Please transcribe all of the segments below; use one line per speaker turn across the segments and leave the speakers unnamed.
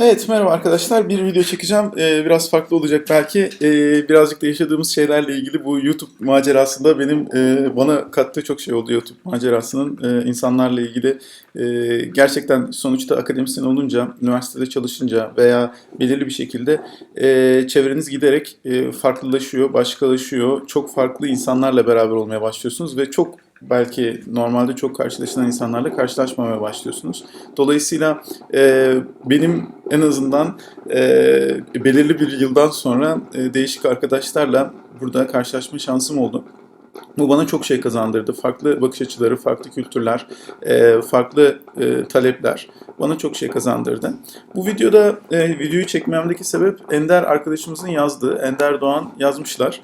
Evet merhaba arkadaşlar. Bir video çekeceğim. Ee, biraz farklı olacak belki. Ee, birazcık da yaşadığımız şeylerle ilgili bu YouTube macerasında benim e, bana kattığı çok şey oldu YouTube macerasının. e, insanlarla ilgili e, gerçekten sonuçta akademisyen olunca, üniversitede çalışınca veya belirli bir şekilde e, çevreniz giderek e, farklılaşıyor, başkalaşıyor. Çok farklı insanlarla beraber olmaya başlıyorsunuz ve çok belki normalde çok karşılaşılan insanlarla karşılaşmamaya başlıyorsunuz. Dolayısıyla e, benim en azından e, belirli bir yıldan sonra e, değişik arkadaşlarla burada karşılaşma şansım oldu. Bu bana çok şey kazandırdı. Farklı bakış açıları, farklı kültürler, e, farklı e, talepler bana çok şey kazandırdı. Bu videoda e, videoyu çekmemdeki sebep Ender arkadaşımızın yazdığı. Ender Doğan yazmışlar.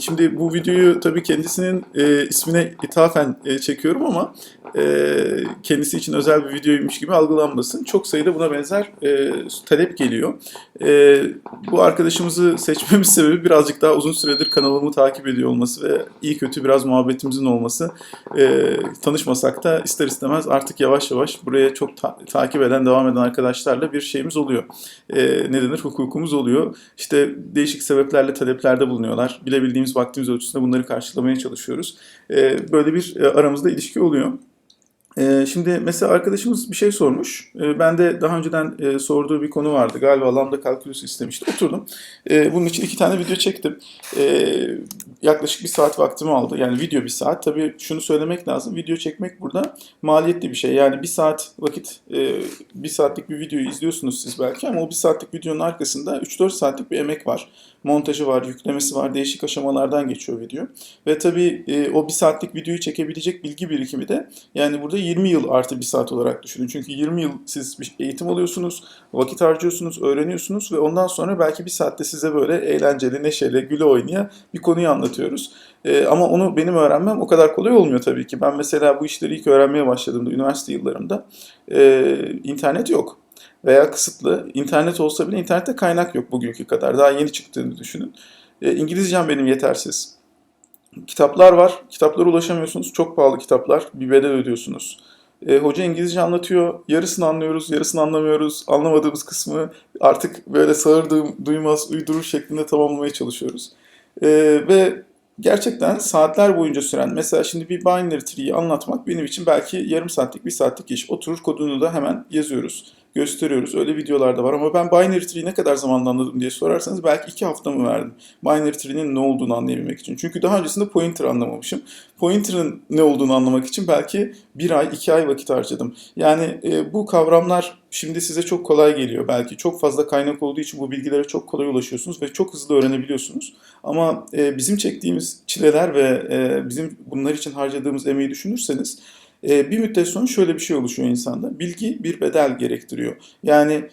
Şimdi bu videoyu tabii kendisinin ismine ithafen çekiyorum ama e, kendisi için özel bir videoymuş gibi algılanmasın. Çok sayıda buna benzer e, talep geliyor. E, bu arkadaşımızı seçmemiz sebebi birazcık daha uzun süredir kanalımı takip ediyor olması ve iyi kötü biraz muhabbetimizin olması. E, tanışmasak da ister istemez artık yavaş yavaş buraya çok ta- takip eden, devam eden arkadaşlarla bir şeyimiz oluyor. E, ne denir? Hukukumuz oluyor. İşte değişik sebeplerle taleplerde bulunuyorlar. Bilebildiğimiz vaktimiz ölçüsünde bunları karşılamaya çalışıyoruz. E, böyle bir e, aramızda ilişki oluyor. Ee, Şimdi mesela arkadaşımız bir şey sormuş. Ee, Ben de daha önceden e, sorduğu bir konu vardı. Galiba lambda kalkülüsü istemişti. Oturdum. Ee, Bunun için iki tane video çektim. Yaklaşık bir saat vaktimi aldı. Yani video bir saat. Tabii şunu söylemek lazım. Video çekmek burada maliyetli bir şey. Yani bir saat vakit, e, bir saatlik bir videoyu izliyorsunuz siz belki ama o bir saatlik videonun arkasında 3-4 saatlik bir emek var. Montajı var, yüklemesi var, değişik aşamalardan geçiyor video. Ve tabii e, o bir saatlik videoyu çekebilecek bilgi birikimi de yani burada 20 yıl artı bir saat olarak düşünün. Çünkü 20 yıl siz bir eğitim alıyorsunuz, vakit harcıyorsunuz, öğreniyorsunuz ve ondan sonra belki bir saatte size böyle eğlenceli, neşeli, güle oynaya bir konuyu anlatıyoruz. Ee, ama onu benim öğrenmem o kadar kolay olmuyor tabii ki. Ben mesela bu işleri ilk öğrenmeye başladığımda, üniversite yıllarımda e, internet yok veya kısıtlı. İnternet olsa bile internette kaynak yok bugünkü kadar. Daha yeni çıktığını düşünün. E, İngilizcem benim yetersiz. Kitaplar var. Kitaplara ulaşamıyorsunuz. Çok pahalı kitaplar. Bir bedel ödüyorsunuz. E, hoca İngilizce anlatıyor. Yarısını anlıyoruz, yarısını anlamıyoruz. Anlamadığımız kısmı artık böyle sağır duy- duymaz, uydurur şeklinde tamamlamaya çalışıyoruz. E, ve gerçekten saatler boyunca süren, mesela şimdi bir binary tree'yi anlatmak benim için belki yarım saatlik, bir saatlik iş. Oturur kodunu da hemen yazıyoruz, gösteriyoruz. Öyle videolar da var ama ben binary tree'yi ne kadar zamanda anladım diye sorarsanız belki iki haftamı verdim. Binary tree'nin ne olduğunu anlayabilmek için. Çünkü daha öncesinde pointer anlamamışım. Pointer'ın ne olduğunu anlamak için belki bir ay, iki ay vakit harcadım. Yani e, bu kavramlar şimdi size çok kolay geliyor belki. Çok fazla kaynak olduğu için bu bilgilere çok kolay ulaşıyorsunuz ve çok hızlı öğrenebiliyorsunuz. Ama e, bizim çektiğimiz çileler ve e, bizim bunlar için harcadığımız emeği düşünürseniz bir müddet sonra şöyle bir şey oluşuyor insanda. Bilgi bir bedel gerektiriyor. Yani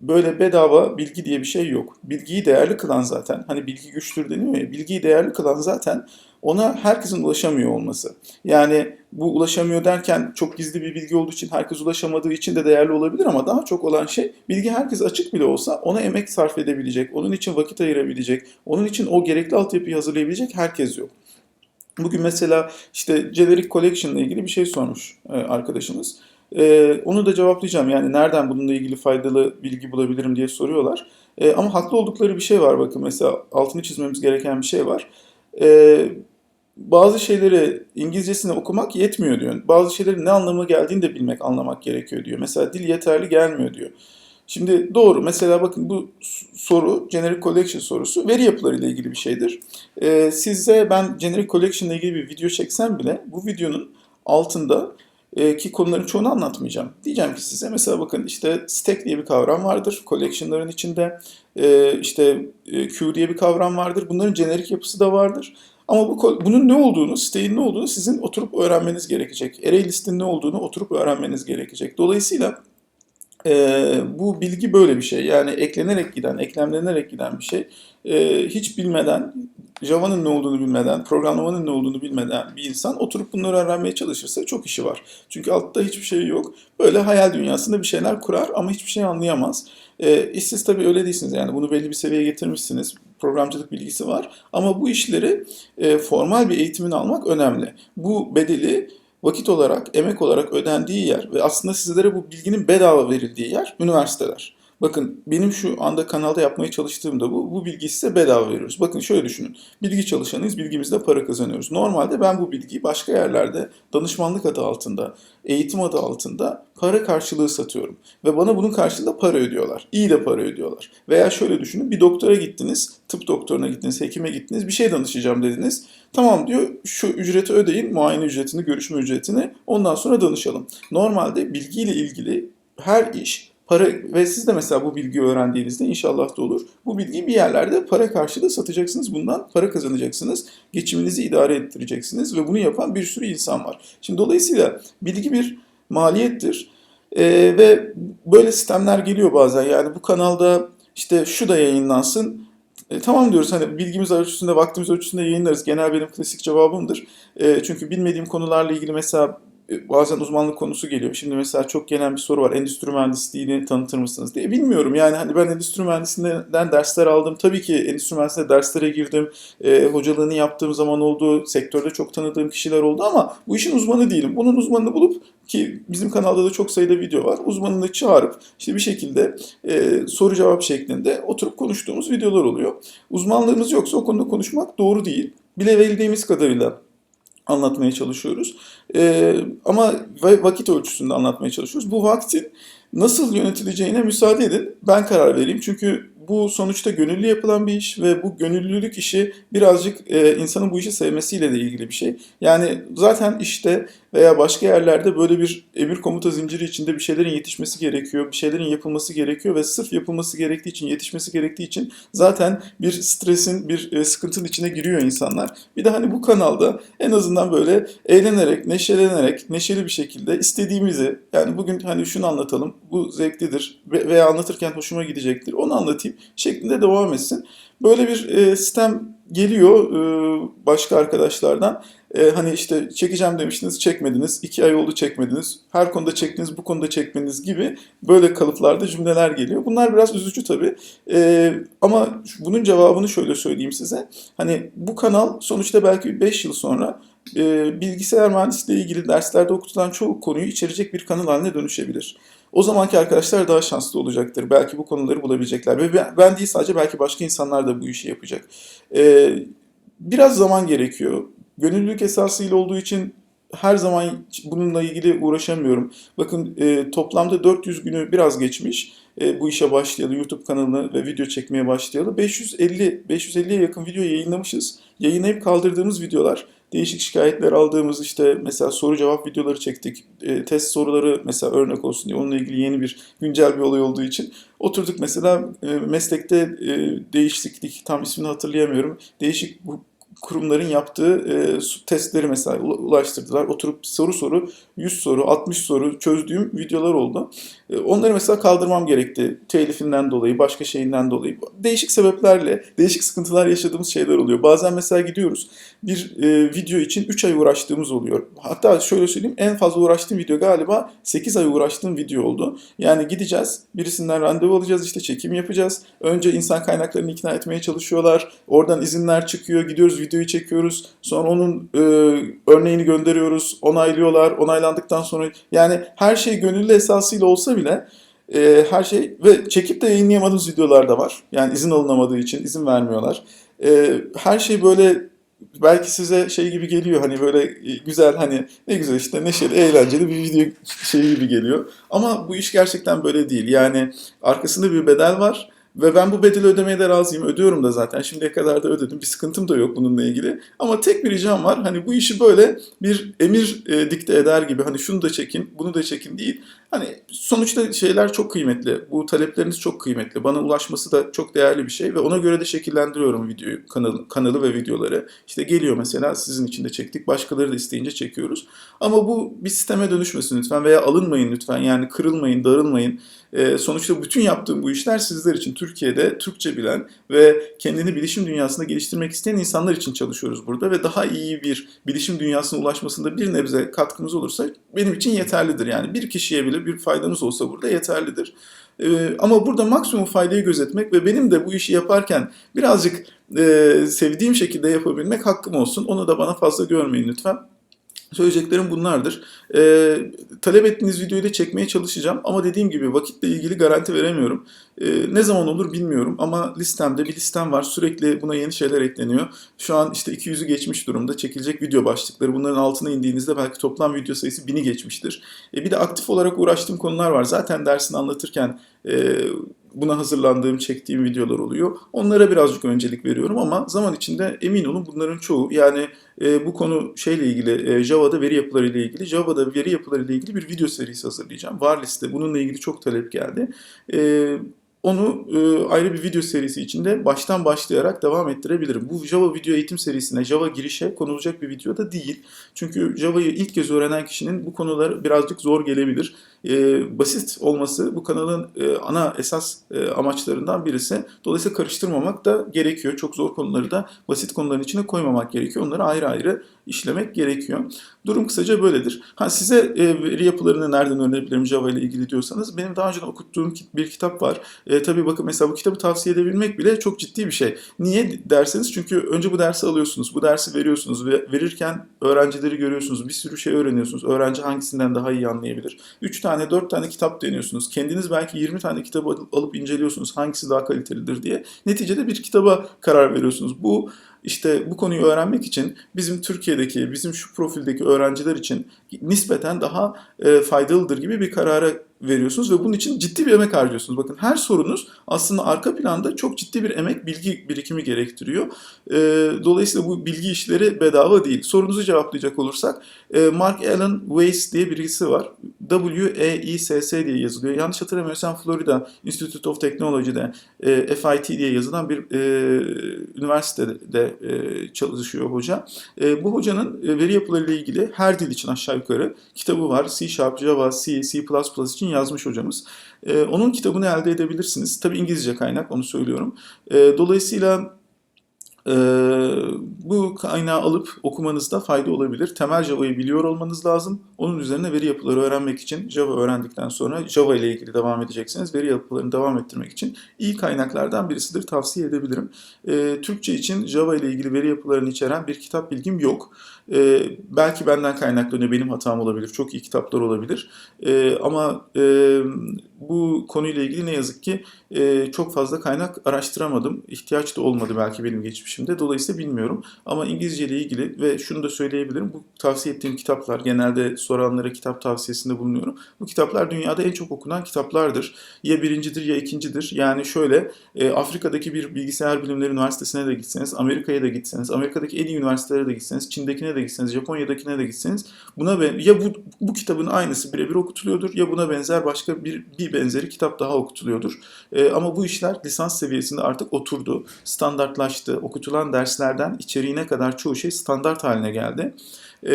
böyle bedava bilgi diye bir şey yok. Bilgiyi değerli kılan zaten, hani bilgi güçtür deniyor ya, bilgiyi değerli kılan zaten ona herkesin ulaşamıyor olması. Yani bu ulaşamıyor derken çok gizli bir bilgi olduğu için herkes ulaşamadığı için de değerli olabilir ama daha çok olan şey bilgi herkes açık bile olsa ona emek sarf edebilecek, onun için vakit ayırabilecek, onun için o gerekli altyapıyı hazırlayabilecek herkes yok. Bugün mesela işte Generic Collection ile ilgili bir şey sormuş e, arkadaşımız. E, onu da cevaplayacağım. Yani nereden bununla ilgili faydalı bilgi bulabilirim diye soruyorlar. E, ama haklı oldukları bir şey var bakın mesela altını çizmemiz gereken bir şey var. Bazı şeyleri İngilizcesini okumak yetmiyor diyor. Bazı şeylerin ne anlamına geldiğini de bilmek, anlamak gerekiyor diyor. Mesela dil yeterli gelmiyor diyor. Şimdi doğru. Mesela bakın bu soru, Generic Collection sorusu veri yapılarıyla ilgili bir şeydir. Ee, size ben Generic Collection ile ilgili bir video çeksem bile bu videonun altında e, ki konuların çoğunu anlatmayacağım. Diyeceğim ki size mesela bakın işte stack diye bir kavram vardır. Collection'ların içinde e, işte e, queue diye bir kavram vardır. Bunların jenerik yapısı da vardır. Ama bu bunun ne olduğunu, stack'in ne olduğunu sizin oturup öğrenmeniz gerekecek. Array list'in ne olduğunu oturup öğrenmeniz gerekecek. Dolayısıyla ee, bu bilgi böyle bir şey. Yani eklenerek giden, eklemlenerek giden bir şey. Ee, hiç bilmeden, Java'nın ne olduğunu bilmeden, programlamanın ne olduğunu bilmeden bir insan oturup bunları öğrenmeye çalışırsa çok işi var. Çünkü altta hiçbir şey yok. Böyle hayal dünyasında bir şeyler kurar ama hiçbir şey anlayamaz. Ee, siz tabii öyle değilsiniz. Yani bunu belli bir seviyeye getirmişsiniz. Programcılık bilgisi var. Ama bu işleri e, formal bir eğitimini almak önemli. Bu bedeli vakit olarak, emek olarak ödendiği yer ve aslında sizlere bu bilginin bedava verildiği yer üniversiteler. Bakın benim şu anda kanalda yapmaya çalıştığım da bu. Bu bilgiyi size bedava veriyoruz. Bakın şöyle düşünün. Bilgi çalışanıyız, bilgimizle para kazanıyoruz. Normalde ben bu bilgiyi başka yerlerde danışmanlık adı altında, eğitim adı altında para karşılığı satıyorum. Ve bana bunun karşılığında para ödüyorlar. İyi de para ödüyorlar. Veya şöyle düşünün. Bir doktora gittiniz, tıp doktoruna gittiniz, hekime gittiniz, bir şey danışacağım dediniz. Tamam diyor şu ücreti ödeyin, muayene ücretini, görüşme ücretini ondan sonra danışalım. Normalde bilgiyle ilgili her iş para ve siz de mesela bu bilgiyi öğrendiğinizde inşallah da olur. Bu bilgiyi bir yerlerde para karşılığı satacaksınız. Bundan para kazanacaksınız. Geçiminizi idare ettireceksiniz ve bunu yapan bir sürü insan var. Şimdi dolayısıyla bilgi bir maliyettir. Ee, ve böyle sistemler geliyor bazen. Yani bu kanalda işte şu da yayınlansın. E, tamam diyoruz hani bilgimiz ölçüsünde, vaktimiz ölçüsünde yayınlarız. Genel benim klasik cevabımdır. E, çünkü bilmediğim konularla ilgili mesela bazen uzmanlık konusu geliyor. Şimdi mesela çok gelen bir soru var. Endüstri mühendisliğini tanıtır mısınız diye. Bilmiyorum yani hani ben endüstri mühendisliğinden dersler aldım. Tabii ki endüstri mühendisliğine derslere girdim. E, hocalığını yaptığım zaman oldu. Sektörde çok tanıdığım kişiler oldu ama bu işin uzmanı değilim. Bunun uzmanını bulup ki bizim kanalda da çok sayıda video var. Uzmanını çağırıp işte bir şekilde e, soru cevap şeklinde oturup konuştuğumuz videolar oluyor. Uzmanlığımız yoksa o konuda konuşmak doğru değil. Bilebildiğimiz kadarıyla anlatmaya çalışıyoruz. Ee, ama vakit ölçüsünde anlatmaya çalışıyoruz. Bu vaktin nasıl yönetileceğine müsaade edin. Ben karar vereyim. Çünkü bu sonuçta gönüllü yapılan bir iş ve bu gönüllülük işi birazcık e, insanın bu işi sevmesiyle de ilgili bir şey. Yani zaten işte veya başka yerlerde böyle bir emir komuta zinciri içinde bir şeylerin yetişmesi gerekiyor, bir şeylerin yapılması gerekiyor ve sırf yapılması gerektiği için, yetişmesi gerektiği için zaten bir stresin, bir e, sıkıntının içine giriyor insanlar. Bir de hani bu kanalda en azından böyle eğlenerek, neşelenerek, neşeli bir şekilde istediğimizi, yani bugün hani şunu anlatalım, bu zevklidir veya anlatırken hoşuma gidecektir, onu anlatayım şeklinde devam etsin. Böyle bir e, sistem geliyor e, başka arkadaşlardan. E, hani işte çekeceğim demiştiniz, çekmediniz. iki ay oldu çekmediniz. Her konuda çektiniz, bu konuda çekmeniz gibi böyle kalıplarda cümleler geliyor. Bunlar biraz üzücü tabii. E, ama bunun cevabını şöyle söyleyeyim size. Hani bu kanal sonuçta belki 5 yıl sonra bilgisayar mühendisliği ilgili derslerde okutulan çoğu konuyu içerecek bir kanal haline dönüşebilir. O zamanki arkadaşlar daha şanslı olacaktır. Belki bu konuları bulabilecekler. Ve ben değil sadece belki başka insanlar da bu işi yapacak. Ee, biraz zaman gerekiyor. Gönüllülük esasıyla olduğu için her zaman bununla ilgili uğraşamıyorum. Bakın e, toplamda 400 günü biraz geçmiş. E, bu işe başlayalı, YouTube kanalını ve video çekmeye başlayalı. 550 550'ye yakın video yayınlamışız. Yayınlayıp kaldırdığımız videolar değişik şikayetler aldığımız işte mesela soru cevap videoları çektik. E, test soruları mesela örnek olsun diye onunla ilgili yeni bir güncel bir olay olduğu için oturduk mesela e, meslekte e, değişiklik tam ismini hatırlayamıyorum. Değişik bu kurumların yaptığı e, testleri mesela ulaştırdılar. Oturup soru soru, 100 soru, 60 soru çözdüğüm videolar oldu. E, onları mesela kaldırmam gerekti. Telifinden dolayı, başka şeyinden dolayı. Değişik sebeplerle, değişik sıkıntılar yaşadığımız şeyler oluyor. Bazen mesela gidiyoruz bir e, video için 3 ay uğraştığımız oluyor. Hatta şöyle söyleyeyim en fazla uğraştığım video galiba 8 ay uğraştığım video oldu. Yani gideceğiz, birisinden randevu alacağız, işte çekim yapacağız. Önce insan kaynaklarını ikna etmeye çalışıyorlar. Oradan izinler çıkıyor, gidiyoruz videoyu çekiyoruz. Sonra onun e, örneğini gönderiyoruz. Onaylıyorlar. Onaylandıktan sonra yani her şey gönüllü esasıyla olsa bile e, her şey ve çekip de yayınlayamadığımız videolar da var. Yani izin alınamadığı için izin vermiyorlar. E, her şey böyle belki size şey gibi geliyor hani böyle güzel hani ne güzel işte neşeli eğlenceli bir video şeyi gibi geliyor. Ama bu iş gerçekten böyle değil. Yani arkasında bir bedel var ve ben bu bedeli ödemeye de razıyım. Ödüyorum da zaten. Şimdiye kadar da ödedim. Bir sıkıntım da yok bununla ilgili. Ama tek bir ricam var. Hani bu işi böyle bir emir e, dikte eder gibi. Hani şunu da çekin, bunu da çekin değil. Hani sonuçta şeyler çok kıymetli. Bu talepleriniz çok kıymetli. Bana ulaşması da çok değerli bir şey ve ona göre de şekillendiriyorum videoyu, kanalı, kanalı ve videoları. İşte geliyor mesela sizin için de çektik. Başkaları da isteyince çekiyoruz. Ama bu bir sisteme dönüşmesin lütfen veya alınmayın lütfen. Yani kırılmayın, darılmayın. E, sonuçta bütün yaptığım bu işler sizler için Türkiye'de Türkçe bilen ve kendini bilişim dünyasında geliştirmek isteyen insanlar için çalışıyoruz burada ve daha iyi bir bilişim dünyasına ulaşmasında bir nebze katkımız olursa benim için yeterlidir. Yani bir kişiye bile bir faydamız olsa burada yeterlidir. Ee, ama burada maksimum faydayı gözetmek ve benim de bu işi yaparken birazcık e, sevdiğim şekilde yapabilmek hakkım olsun. Onu da bana fazla görmeyin lütfen. Söyleyeceklerim bunlardır. Ee, talep ettiğiniz videoyu da çekmeye çalışacağım ama dediğim gibi vakitle ilgili garanti veremiyorum. Ee, ne zaman olur bilmiyorum ama listemde bir listem var. Sürekli buna yeni şeyler ekleniyor. Şu an işte 200'ü geçmiş durumda. Çekilecek video başlıkları. Bunların altına indiğinizde belki toplam video sayısı 1000'i geçmiştir. Ee, bir de aktif olarak uğraştığım konular var. Zaten dersini anlatırken e, buna hazırlandığım, çektiğim videolar oluyor. Onlara birazcık öncelik veriyorum ama zaman içinde emin olun bunların çoğu yani e, bu konu şeyle ilgili e, Java'da veri yapıları ile ilgili Java'da veri yapıları ile ilgili bir video serisi hazırlayacağım. Var liste. Bununla ilgili çok talep geldi. E, onu e, ayrı bir video serisi içinde baştan başlayarak devam ettirebilirim. Bu Java video eğitim serisine, Java girişe konulacak bir video da değil. Çünkü Java'yı ilk kez öğrenen kişinin bu konular birazcık zor gelebilir. E, basit olması bu kanalın e, ana esas e, amaçlarından birisi. Dolayısıyla karıştırmamak da gerekiyor. Çok zor konuları da basit konuların içine koymamak gerekiyor. Onları ayrı ayrı işlemek gerekiyor. Durum kısaca böyledir. Ha size e, veri yapılarını nereden öğrenebilirim Java ile ilgili diyorsanız benim daha önce okuttuğum bir kitap var. E, tabii bakın mesela bu kitabı tavsiye edebilmek bile çok ciddi bir şey. Niye derseniz çünkü önce bu dersi alıyorsunuz, bu dersi veriyorsunuz ve verirken öğrencileri görüyorsunuz, bir sürü şey öğreniyorsunuz. Öğrenci hangisinden daha iyi anlayabilir? 3 tane, 4 tane kitap deniyorsunuz. Kendiniz belki 20 tane kitabı alıp inceliyorsunuz hangisi daha kalitelidir diye. Neticede bir kitaba karar veriyorsunuz. Bu işte bu konuyu öğrenmek için bizim Türkiye'deki, bizim şu profildeki öğrenciler için nispeten daha e, faydalıdır gibi bir karara veriyorsunuz ve bunun için ciddi bir emek harcıyorsunuz. Bakın her sorunuz aslında arka planda çok ciddi bir emek, bilgi birikimi gerektiriyor. E, dolayısıyla bu bilgi işleri bedava değil. Sorunuzu cevaplayacak olursak e, Mark Allen Weiss diye birisi var. W-E-I-S-S diye yazılıyor. Yanlış hatırlamıyorsam Florida Institute of Technology'de e, FIT diye yazılan bir e, üniversitede e, çalışıyor hoca. E, bu hocanın e, veri yapılarıyla ilgili her dil için aşağı yukarı kitabı var. C Sharp, Java, C, C++ için yazmış hocamız. E, onun kitabını elde edebilirsiniz. Tabi İngilizce kaynak onu söylüyorum. E, dolayısıyla ee, bu kaynağı alıp okumanızda fayda olabilir. Temel Java'yı biliyor olmanız lazım. Onun üzerine veri yapıları öğrenmek için Java öğrendikten sonra Java ile ilgili devam edeceksiniz. Veri yapılarını devam ettirmek için iyi kaynaklardan birisidir. Tavsiye edebilirim. Ee, Türkçe için Java ile ilgili veri yapılarını içeren bir kitap bilgim yok. Ee, belki benden kaynaklanıyor, benim hatam olabilir. Çok iyi kitaplar olabilir. Ama bu konuyla ilgili ne yazık ki e, çok fazla kaynak araştıramadım. İhtiyaç da olmadı belki benim geçmişimde. Dolayısıyla bilmiyorum. Ama İngilizce ile ilgili ve şunu da söyleyebilirim. Bu tavsiye ettiğim kitaplar, genelde soranlara kitap tavsiyesinde bulunuyorum. Bu kitaplar dünyada en çok okunan kitaplardır. Ya birincidir ya ikincidir. Yani şöyle e, Afrika'daki bir bilgisayar bilimleri üniversitesine de gitseniz, Amerika'ya da gitseniz, Amerika'daki en iyi üniversitelere de gitseniz, Çin'dekine de gitseniz, Japonya'dakine de gitseniz buna ben, ya bu, bu kitabın aynısı birebir okutuluyordur ya buna benzer başka bir, bir benzeri kitap daha okutuluyordur. E, ama bu işler lisans seviyesinde artık oturdu, standartlaştı. Okutulan derslerden içeriğine kadar çoğu şey standart haline geldi. E,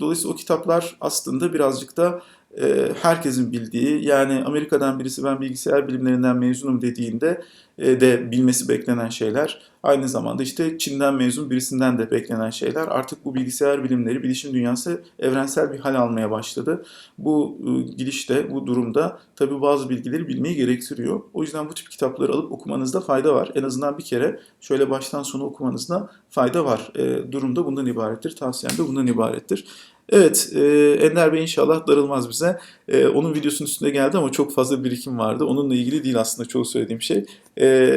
dolayısıyla o kitaplar aslında birazcık da e, herkesin bildiği yani Amerika'dan birisi ben bilgisayar bilimlerinden mezunum dediğinde e, de bilmesi beklenen şeyler. Aynı zamanda işte Çin'den mezun birisinden de beklenen şeyler. Artık bu bilgisayar bilimleri, bilişim dünyası evrensel bir hal almaya başladı. Bu e, gidişte, bu durumda tabii bazı bilgileri bilmeyi gerektiriyor. O yüzden bu tip kitapları alıp okumanızda fayda var. En azından bir kere şöyle baştan sona okumanızda fayda var. E, durumda bundan ibarettir. Tavsiyem de bundan ibarettir. Evet, e, Ender Bey inşallah darılmaz bize. E, onun videosunun üstünde geldi ama çok fazla birikim vardı. Onunla ilgili değil aslında çoğu söylediğim şey. E,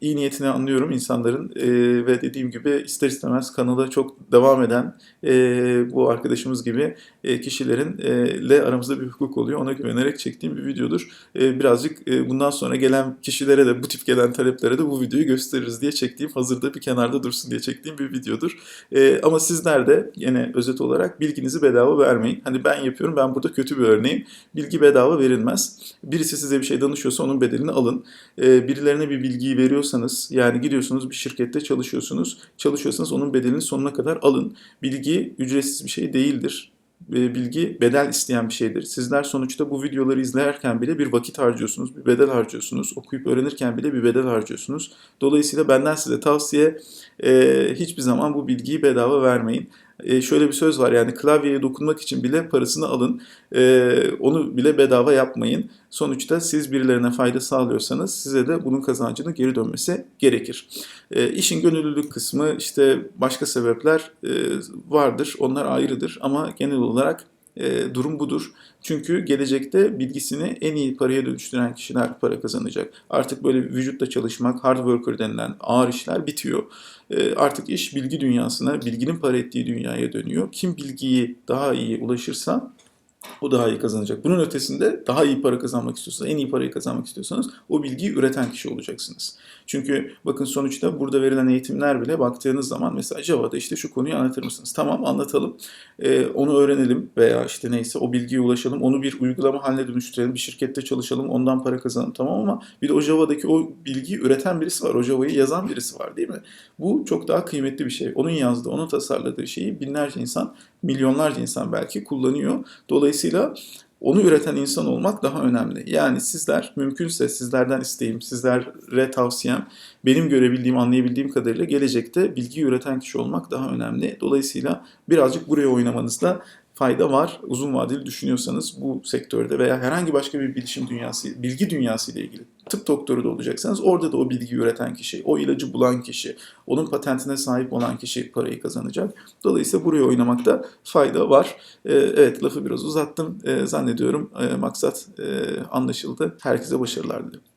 iyi niyetini anlıyorum insanların e, ve dediğim gibi ister istemez kanala çok devam eden e, bu arkadaşımız gibi e, kişilerin e, aramızda bir hukuk oluyor. Ona güvenerek çektiğim bir videodur. E, birazcık e, bundan sonra gelen kişilere de bu tip gelen taleplere de bu videoyu gösteririz diye çektiğim hazırda bir kenarda dursun diye çektiğim bir videodur. E, ama sizler de yine özet olarak bilginizi bedava vermeyin. Hani ben yapıyorum ben burada kötü bir örneğim. Bilgi bedava verilmez. Birisi size bir şey danışıyorsa onun bedelini alın. E, birilerine bir bilgiyi veriyorsanız yani gidiyorsunuz bir şirkette çalışıyorsunuz. Çalışıyorsanız onun bedelini sonuna kadar alın. Bilgi ücretsiz bir şey değildir bilgi bedel isteyen bir şeydir. Sizler sonuçta bu videoları izlerken bile bir vakit harcıyorsunuz, bir bedel harcıyorsunuz. Okuyup öğrenirken bile bir bedel harcıyorsunuz. Dolayısıyla benden size tavsiye e, hiçbir zaman bu bilgiyi bedava vermeyin. E, şöyle bir söz var yani klavyeye dokunmak için bile parasını alın. E, onu bile bedava yapmayın. Sonuçta siz birilerine fayda sağlıyorsanız size de bunun kazancının geri dönmesi gerekir. E, işin gönüllülük kısmı işte başka sebepler e, vardır. Onlar ayrıdır ama genel olarak e, durum budur. Çünkü gelecekte bilgisini en iyi paraya dönüştüren kişiler para kazanacak. Artık böyle vücutla çalışmak, hard worker denilen ağır işler bitiyor. E, artık iş bilgi dünyasına, bilginin para ettiği dünyaya dönüyor. Kim bilgiyi daha iyi ulaşırsa o daha iyi kazanacak. Bunun ötesinde daha iyi para kazanmak istiyorsanız, en iyi parayı kazanmak istiyorsanız o bilgiyi üreten kişi olacaksınız. Çünkü bakın sonuçta burada verilen eğitimler bile baktığınız zaman mesela Java'da işte şu konuyu anlatır mısınız? Tamam anlatalım, ee, onu öğrenelim veya işte neyse o bilgiye ulaşalım, onu bir uygulama haline dönüştürelim, bir şirkette çalışalım, ondan para kazanalım tamam ama bir de o Java'daki o bilgiyi üreten birisi var, o Java'yı yazan birisi var değil mi? Bu çok daha kıymetli bir şey. Onun yazdığı, onun tasarladığı şeyi binlerce insan, milyonlarca insan belki kullanıyor. Dolayısıyla onu üreten insan olmak daha önemli. Yani sizler mümkünse sizlerden isteğim, sizlere tavsiyem benim görebildiğim, anlayabildiğim kadarıyla gelecekte bilgi üreten kişi olmak daha önemli. Dolayısıyla birazcık buraya oynamanızda fayda var. Uzun vadeli düşünüyorsanız bu sektörde veya herhangi başka bir bilişim dünyası, bilgi dünyası ile ilgili tıp doktoru da olacaksanız orada da o bilgiyi üreten kişi, o ilacı bulan kişi, onun patentine sahip olan kişi parayı kazanacak. Dolayısıyla buraya oynamakta fayda var. Ee, evet lafı biraz uzattım. Ee, zannediyorum e, maksat e, anlaşıldı. Herkese başarılar dilerim.